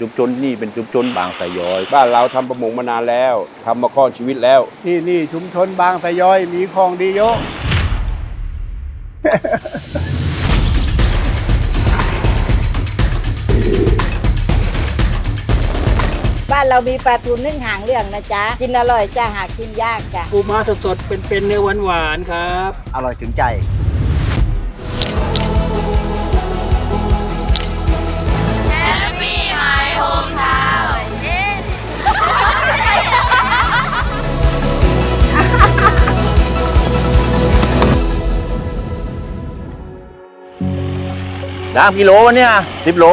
ชุมชนที่นี่เป็นชุมชนบางไทรย้อย บ้านเราทำประมงมานานแล้วทำมาค่อนชีวิตแล้ว ที่นี่ชุมชนบางสะย้อยมีของดีเยอะ บ้านเรามีปลาทูนึ่งหางเรื่องนะจ๊ะ กินอร่อยจ้าหากินยากจ้ะ ปูม้าสดๆ เป็นๆเนื้อหวานๆครับ อร่อยถึงใจ สามกิโลวันเนี้ยสิบโล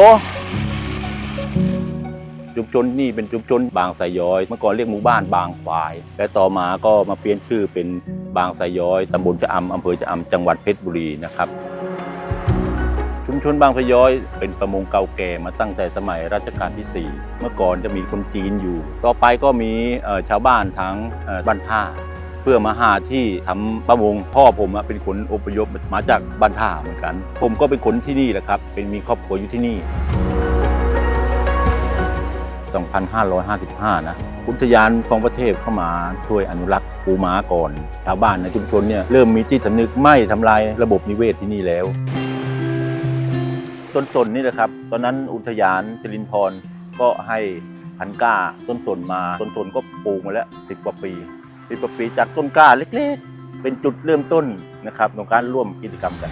ชุมชนนี่เป็นชุมชนบางไทรย้อย เมื่อก่อนเรียกหมู่บ้านบางควาย และต่อมาก็มาเปลี่ยนชื่อเป็นบางไทรย้อยตำบลชะอำอำเภอชะอำจังหวัดเพชรบุรีนะครับชุมชนบางไทรย้อยเป็นประมงเก่าแก่มาตั้งแต่สมัยรัชกาลที่ 4 เมื่อก่อนจะมีคนจีนอยู่ ต่อไปก็มีชาวบ้านทั้งบ้านท่า พื่อมาหาที่ทำประมงพ่อผมเป็นคนอพยพมาจากบ้านท่าเหมือนกัน ผมก็เป็นคนที่นี่แหละครับ เป็นมีครอบครัวอยู่ที่นี่ 2555 นะอุทยานคลองประเทศเข้ามาช่วยอนุรักษ์ปูม้าก่อนชาวบ้านในชุมชนเนี่ยเริ่มมีจิตสำนึกไม่ทำลายระบบนิเวศที่นี่แล้วต้นสนนี่แหละครับ ตอนนั้นอุทยานจรินทรก็ให้พันก้าต้นสนมาต้นสนก็ปลูกมาแล้วสิบกว่าปี สิบกว่าปีจากต้นกล้าเล็กๆ เป็นจุดเริ่มต้นนะครับในการร่วมกิจกรรมกัน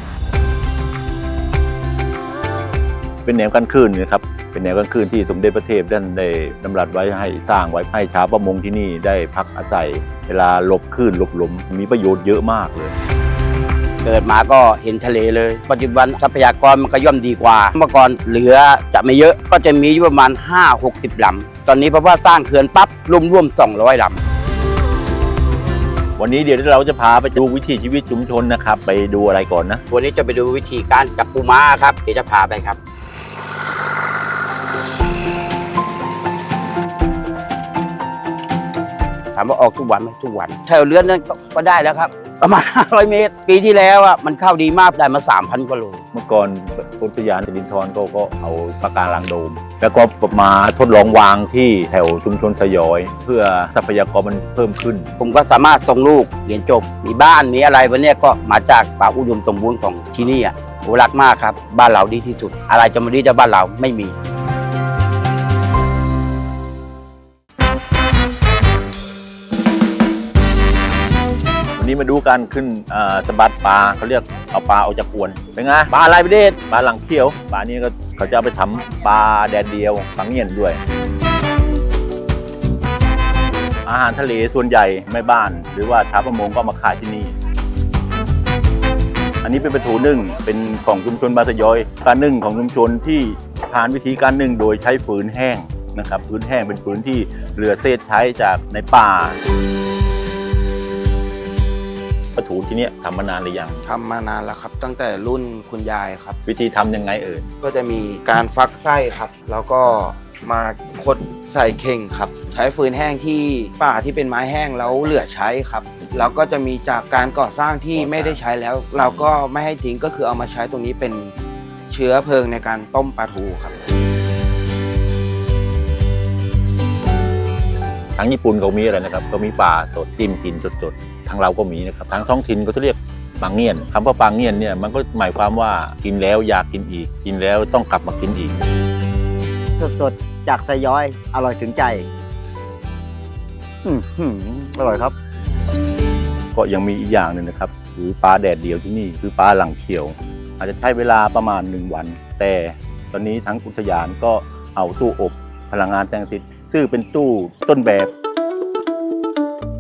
เป็นแนวกันคลื่นนะครับ เป็นแนวกันคลื่นที่สมเด็จพระเทพท่านได้ดำรัสไว้ให้สร้างไว้ให้ชาวประมงที่นี่ได้พักอาศัย เวลาหลบคลื่นหลบลมมีประโยชน์เยอะมากเลยเกิดมาก็เห็นทะเลเลย ปัจจุบันทรัพยากรมันก็ย่อมดีกว่า เมื่อก่อนเหลือจะไม่เยอะก็จะมีอยู่ประมาณ 5-60ลำตอนนี้เพราะว่าสร้างเขื่อนปั๊บรวมๆ200ลำ วันนี้เดี๋ยวเราจะพาไปดูวิถีชีวิตชุมชนนะครับ ไปดูอะไรก่อนนะ วันนี้จะไปดูวิธีการจับปูม้าครับ เดี๋ยวจะพาไปครับ ถามว่าออกทุกวันไหมทุกวันแถวเรือนนั้นก็ก็ได้แล้วครับ ประมาณ 500 เมตร ปีที่แล้วอะมันเข้าดีมากได้มา 3,000กว่าโลเมื่อก่อนอุทยานสิรินทรก็ก็เอาปะการังโดม แล้วก็มาทดลองวางที่แถวชุมชนสยอย เพื่อทรัพยากรมันเพิ่มขึ้น ผมก็สามารถส่งลูกเรียนจบ มีบ้านมีอะไรวันนี้ก็มาจากป่าอุดมสมบูรณ์ของที่นี่อะโหรักมากครับ บ้านเราดีที่สุด อะไรจะมาดีแต่บ้านเราไม่มี นี้มาดูการขึ้นอ่อสะบัดปลาเขาเรียกเอาปลาออกจากอวนเป็นไงปลาอะไรประเดชปลาหลังเขียวปลานี้ก็เขาจะเอาไปทำปลาแดดเดียวฝังเงียนด้วย อาหารทะเลส่วนใหญ่แม่บ้าน หรือว่าชาวประมงก็มาขายที่นี่อันนี้เป็นปลาทูนึ่งเป็นของชุมชนบาสะยอย การนึ่งของชุมชนที่ผ่านวิธีการนึ่งโดยใช้ฟืนแห้งนะครับฟืนแห้งเป็นฟืนที่เหลือเศษใช้จากในป่า ปลาทูที่เนี้ยทำมานานหรือยังทำมานานแล้วครับ ตั้งแต่รุ่นคุณยายครับ วิธีทำยังไงเอ่ยก็จะมีการฟักไส้ครับ แล้วก็มาคดใส่เข่งครับ ใช้ฟืนแห้งที่ป่าที่เป็นไม้แห้งแล้วเหลือใช้ครับแล้วก็จะมีจากการก่อสร้างที่ไม่ได้ใช้แล้ว เราก็ไม่ให้ทิ้งก็คือเอามาใช้ตรงนี้เป็นเชื้อเพลิงในการต้มปลาทูครับ ทางญี่ปุ่นเขามีอะไรนะครับก็มีปลาสดจิ้มกินสดๆทางเราก็มีนะครับทางท้องถิ่นก็จะเรียกปางเงียนคำว่าปางเงียนเนี่ยมันก็หมายความว่ากินแล้วอยากกินอีก กินแล้วต้องกลับมากินอีก สดๆจากสะย้อยอร่อยถึงใจอืมหืมอร่อยครับ ก็ยังมีอีกอย่างหนึ่งนะครับคือปลาแดดเดียวที่นี่คือปลาหลังเขียว อาจจะใช้เวลาประมาณ1วัน แต่ตอนนี้ทั้งอุทยานก็เอาตู้อบพลังงานแสงอาทิตย์ ซึ่งเป็นตู้ต้นแบบ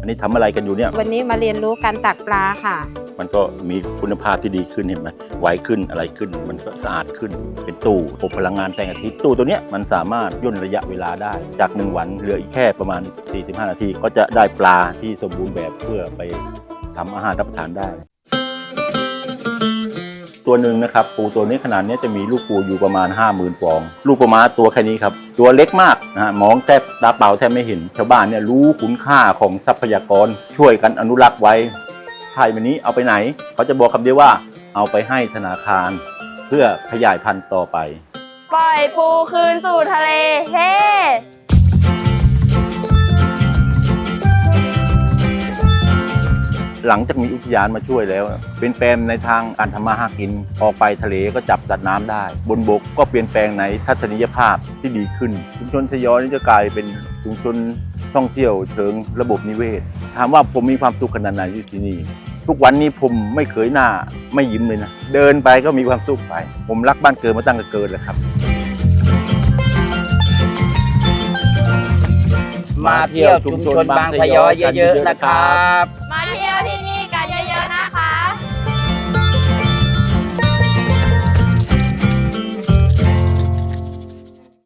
อันนี้ทำอะไรกันอยู่เนี่ย วันนี้มาเรียนรู้การตักปลาค่ะ มันก็มีคุณภาพที่ดีขึ้นเห็นไหมไวขึ้นอะไรขึ้น มันก็สะอาดขึ้น เป็นตู้อบพลังงานแสงอาทิตย์ตู้ตัวเนี้ยมันสามารถย่นระยะเวลาได้ จาก 1 วันเหลืออีกแค่ประมาณ 45 นาที ก็จะได้ปลาที่สมบูรณ์แบบเพื่อไปทำอาหารรับประทานได้ ตัวหนึ่งนะครับ ปูตัวนี้ขนาดนี้จะมีลูกปูอยู่ประมาณ 50,000ฟอง ลูกปลาม้าตัวแค่นี้ครับ ตัวเล็กมากนะฮะมองแทบตาเปล่าแทบไม่เห็น ชาวบ้านเนี่ยรู้คุณค่าของทรัพยากรช่วยกันอนุรักษ์ไว้ไข่วันนี้เอาไปไหน เขาจะบอกคำเดียวว่าเอาไปให้ธนาคาร เพื่อขยายพันธุ์ต่อไป ปล่อยปูคืนสู่ทะเลเฮ้ หลังจากมีอุทยานมาช่วยแล้ว เป็นแปลงในทางการทำมาหากิน ออกไปทะเลก็จับสัตว์น้ำได้ บนบกก็เปลี่ยนแปลงในทัศนียภาพที่ดีขึ้น ชุมชนสยอยนี่จะกลายเป็นชุมชนท่องเที่ยวเชิงระบบนิเวศ ถามว่าผมมีความสุขขนาดไหนอยู่ที่นี่ ทุกวันนี้ผมไม่เคยหน้าไม่ยิ้มเลยนะ เดินไปก็มีความสุขไป ผมรักบ้านเกิดมาตั้งแต่เกิดแล้วครับ มาเที่ยวชุมชนบางพะยอเยอะๆนะครับ มาเที่ยวที่นี่